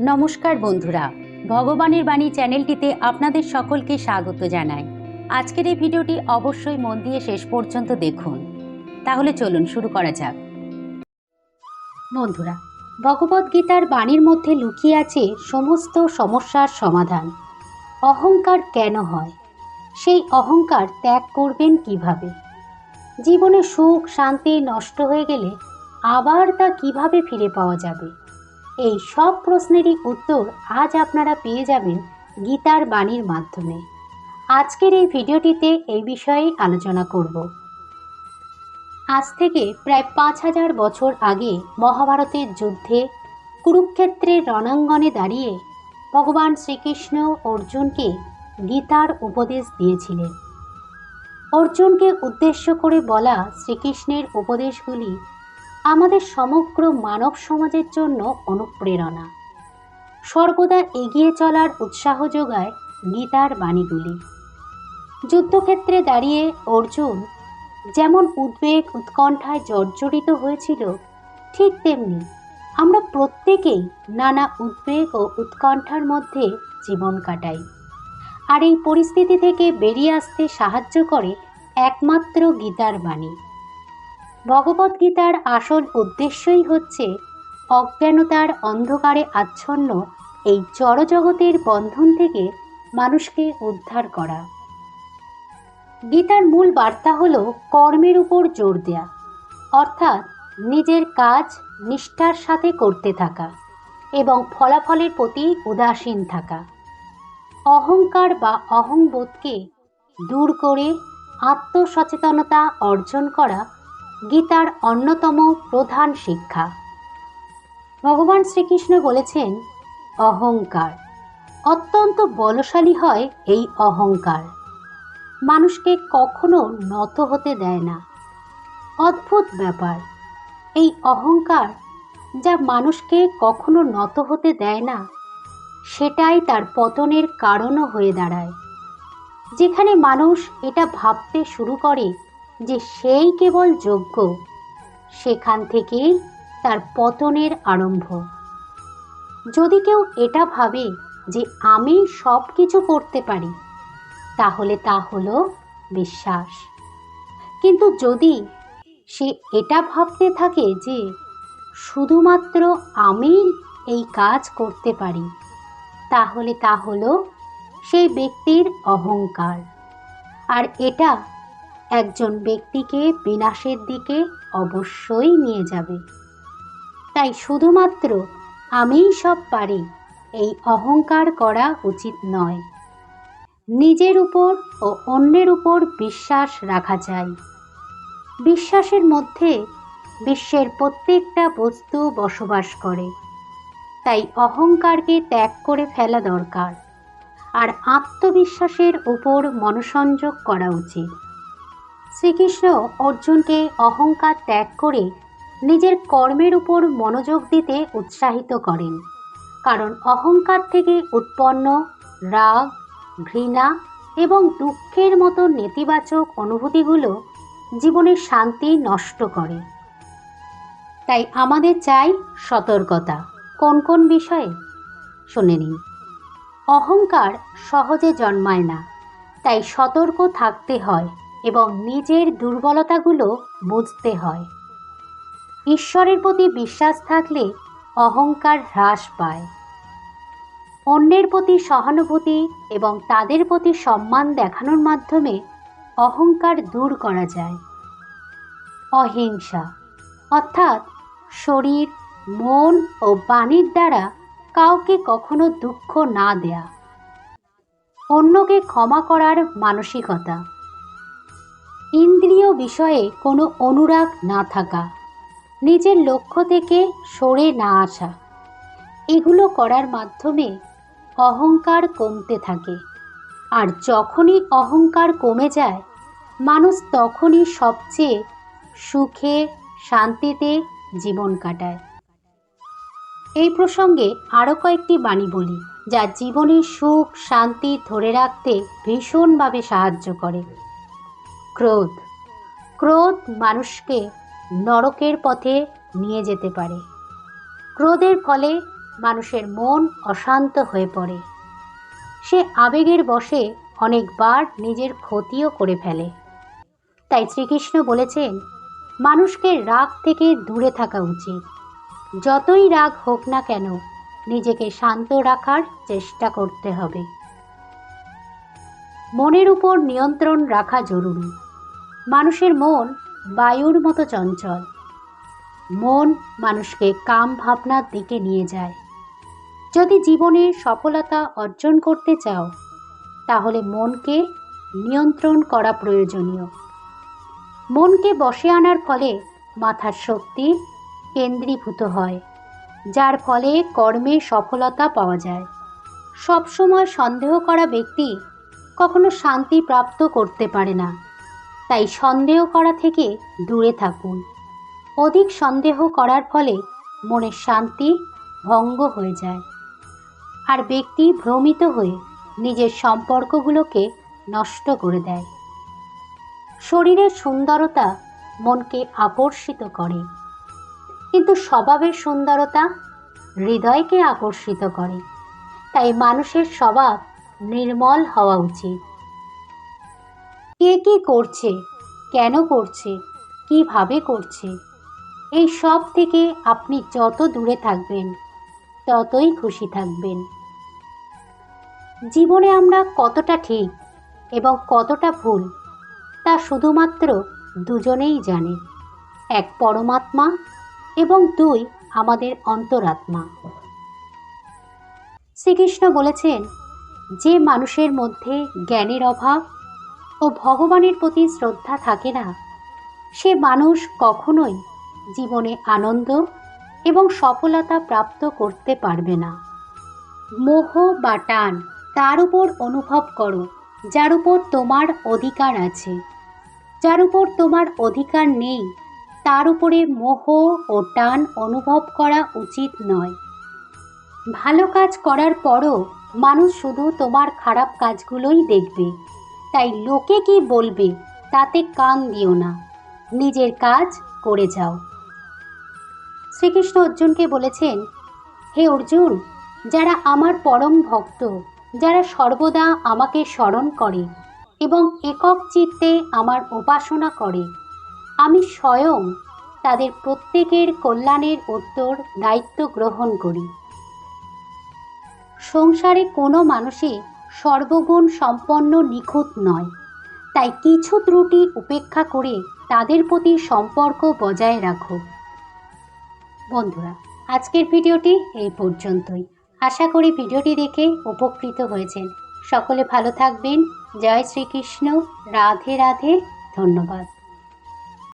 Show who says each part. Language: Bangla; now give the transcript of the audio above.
Speaker 1: নমস্কার বন্ধুরা, ভগবানের বাণী চ্যানেলটিতে আপনাদের সকলকে স্বাগত জানাই। আজকের এই ভিডিওটি অবশ্যই মন দিয়ে শেষ পর্যন্ত দেখুন। তাহলে চলুন শুরু করা যাক। বন্ধুরা ভগবদ্গীতার বাণীর মধ্যে লুকিয়ে আছে সমস্ত সমস্যার সমাধান। অহংকার কেন হয়? সেই অহংকার ত্যাগ করবেন কীভাবে? জীবনে সুখ, শান্তি নষ্ট হয়ে গেলে আবার তা কীভাবে ফিরে পাওয়া যাবে? এই সব প্রশ্নেরই উত্তর আজ আপনারা পেয়ে যাবেন গীতার বাণীর মাধ্যমে। আজকের এই ভিডিওটিতে এই বিষয়েই আলোচনা করব। আজ থেকে প্রায় পাঁচ হাজার বছর আগে মহাভারতের যুদ্ধে কুরুক্ষেত্রের রণাঙ্গনে দাঁড়িয়ে ভগবান শ্রীকৃষ্ণ অর্জুনকে গীতার উপদেশ দিয়েছিলেন। অর্জুনকে উদ্দেশ্য করে বলা শ্রীকৃষ্ণের উপদেশগুলি আমাদের সমগ্র মানব সমাজের জন্য অনুপ্রেরণা। সর্বদা এগিয়ে চলার উৎসাহ যোগায় গীতার বাণীগুলি। যুদ্ধক্ষেত্রে দাঁড়িয়ে অর্জুন যেমন উদ্বেগ উৎকণ্ঠায় জর্জরিত হয়েছিল, ঠিক তেমনি আমরা প্রত্যেকেই নানা উদ্বেগ ও উৎকণ্ঠার মধ্যে জীবন কাটাই। আর এই পরিস্থিতি থেকে বেরিয়ে আসতে সাহায্য করে একমাত্র গীতার বাণী। ভগবদ্গীতার আসল উদ্দেশ্যই হচ্ছে অজ্ঞানতার অন্ধকারে আচ্ছন্ন এই জড়জগতের বন্ধন থেকে মানুষকে উদ্ধার করা। গীতার মূল বার্তা হল কর্মের উপর জোর দেয়া, অর্থাৎ নিজের কাজ নিষ্ঠার সাথে করতে থাকা এবং ফলাফলের প্রতি উদাসীন থাকা। অহংকার বা অহংবোধকে দূর করে আত্মসচেতনতা অর্জন করা গীতার অন্যতম প্রধান শিক্ষা। ভগবান শ্রীকৃষ্ণ বলেছেন, অহংকার, অত্যন্ত বলশালী হয় এই অহংকার। মানুষকে কখনো নত হতে দেয় না। অদ্ভুত ব্যাপার, এই অহংকার যা মানুষকে কখনো নত হতে দেয় না, সেটাই তার পতনের কারণও হয়ে দাঁড়ায়। যেখানে মানুষ এটা ভাবতে শুরু করে যে সেই কেবল যোগ্য, সেখান থেকেই তার পতনের আরম্ভ। যদি কেউ এটা ভাবে যে আমি সব কিছু করতে পারি, তাহলে তা হলো বিশ্বাস। কিন্তু যদি সে এটা ভাবতে থাকে যে শুধুমাত্র আমি এই কাজ করতে পারি, তাহলে তা হলো সেই ব্যক্তির অহংকার। আর এটা একজন ব্যক্তিকে বিনাশের দিকে অবশ্যই নিয়ে যাবে। তাই শুধুমাত্র আমিই সব পারি, এই অহংকার করা উচিত নয়। নিজের উপর ও অন্যের উপর বিশ্বাস রাখা যায়। বিশ্বাসের মধ্যে বিশ্বের প্রত্যেকটা বস্তু বসবাস করে। তাই অহংকারকে ত্যাগ করে ফেলা দরকার। আর আত্মবিশ্বাসের উপর মনসংযোগ করা উচিত। শ্রীকৃষ্ণ অর্জুনকে অহংকার ত্যাগ করে নিজের কর্মের উপর মনোযোগ দিতে উৎসাহিত করেন। কারণ অহংকার থেকে উৎপন্ন রাগ, ঘৃণা এবং দুঃখের মতো নেতিবাচক অনুভূতিগুলো জীবনের শান্তি নষ্ট করে। তাই আমাদের চাই সতর্কতা। কোন কোন বিষয়ে? শুনে নিন। অহংকার সহজে জন্মায় না, তাই সতর্ক থাকতে হয়। এবং নিজের দুর্বলতাগুলো বুঝতে হয়। ঈশ্বরের প্রতি বিশ্বাস থাকলে অহংকার হ্রাস পায়। অন্যের প্রতি সহানুভূতি এবং তাদের প্রতি সম্মান দেখানোর মাধ্যমে অহংকার দূর করা যায়। অহিংসা, অর্থাৎ শরীর, মন ও বাণীর দ্বারা কাউকে কখনো দুঃখ না দেয়া। অন্যকে ক্ষমা করার মানসিকতা। ইন্দ্রিয় বিষয়ে কোনো অনুরাগ না থাকা, নিজের লক্ষ্য থেকে সরে না আসা। এগুলো করার মাধ্যমে অহংকার কমতে থাকে। আর যখনই অহংকার কমে যায়, মানুষ তখনই সবচেয়ে সুখে, শান্তিতে জীবন কাটায়। এই প্রসঙ্গে আরও কয়েকটি বাণী বলি, যা জীবনের সুখ, শান্তি ধরে রাখতে ভীষণভাবে সাহায্য করে। ক্রোধ। ক্রোধ মানুষকে নরকের পথে নিয়ে যেতে পারে। ক্রোধের ফলে মানুষের মন অশান্ত হয়ে পড়ে। সে আবেগের বশে অনেকবার নিজের ক্ষতিও করে ফেলে। তাই শ্রীকৃষ্ণ বলেছেন, মানুষকে রাগ থেকে দূরে থাকা উচিত। যতই রাগ হোক না কেন, নিজেকে শান্ত রাখার চেষ্টা করতে হবে। মনের উপর নিয়ন্ত্রণ রাখা জরুরি। মানুষের মন বায়ুর মতো চঞ্চল। মন মানুষকে কাম ভাবনার দিকে নিয়ে যায়। যদি জীবনের সফলতা অর্জন করতে চাও, তাহলে মনকে নিয়ন্ত্রণ করা প্রয়োজনীয়। মনকে বসে আনার ফলে মাথার শক্তি কেন্দ্রীভূত হয়, যার ফলে কর্মে সফলতা পাওয়া যায়। সবসময় সন্দেহ করা ব্যক্তি কখনো শান্তি প্রাপ্ত করতে পারে না। তাই সন্দেহ করা থেকে দূরে থাকুন। অধিক সন্দেহ করার ফলে মনের শান্তি ভঙ্গ হয়ে যায়। আর ব্যক্তি ভ্রমিত হয়ে নিজের সম্পর্কগুলোকে নষ্ট করে দেয়। শরীরের সুন্দরতা মনকে আকর্ষিত করে। কিন্তু স্বভাবের সুন্দরতা হৃদয়কে আকর্ষিত করে। তাই মানুষের স্বভাব নির্মল হওয়া উচিত। কে কি করছে? কেন করছে? কীভাবে করছে? এই সব থেকে আপনি যত দূরে থাকবেন, ততই খুশি থাকবেন। জীবনে আমরা কতটা ঠিক এবং কতটা ভুল, তা শুধুমাত্র দুজনেই জানে। এক পরমাত্মা এবং দুই আমাদের অন্তরাত্মা। শ্রীকৃষ্ণ বলেছেন, যে মানুষের মধ্যে জ্ঞানের অভাব ও ভগবানের প্রতি শ্রদ্ধা থাকে না। সে মানুষ কখনোই জীবনে আনন্দ এবং সফলতা প্রাপ্ত করতে পারবে না। মোহ বা টান তার উপর অনুভব করো, যার উপর তোমার অধিকার আছে। যার উপর তোমার অধিকার নেই, তার উপরে মোহ ও টান অনুভব করা উচিত নয়। ভালো কাজ করার পরও মানুষ শুধু তোমার খারাপ কাজগুলোই দেখবে। তাই লোকে কি বলবে তাতে কান দিও না। নিজের কাজ করে যাও। শ্রীকৃষ্ণ অর্জুনকে বলেছেন, হে অর্জুন, যারা আমার পরম ভক্ত, যারা সর্বদা আমাকে স্মরণ করে এবং একক চিত্তে আমার উপাসনা করে, আমি স্বয়ং তাদের প্রত্যেকের কল্যাণের উত্তর দায়িত্ব গ্রহণ করি। সংসারে কোনো মানুষই সর্বগুণ সম্পন্ন নিখুঁত নয়। তাই কিছু ত্রুটি উপেক্ষা করে তাদের প্রতি সম্পর্ক বজায় রাখো। বন্ধুরা, আজকের ভিডিওটি এই পর্যন্তই। আশা করি ভিডিওটি দেখে উপকৃত হয়েছেন। সকলে ভালো থাকবেন। জয় শ্রীকৃষ্ণ। রাধে রাধে। ধন্যবাদ।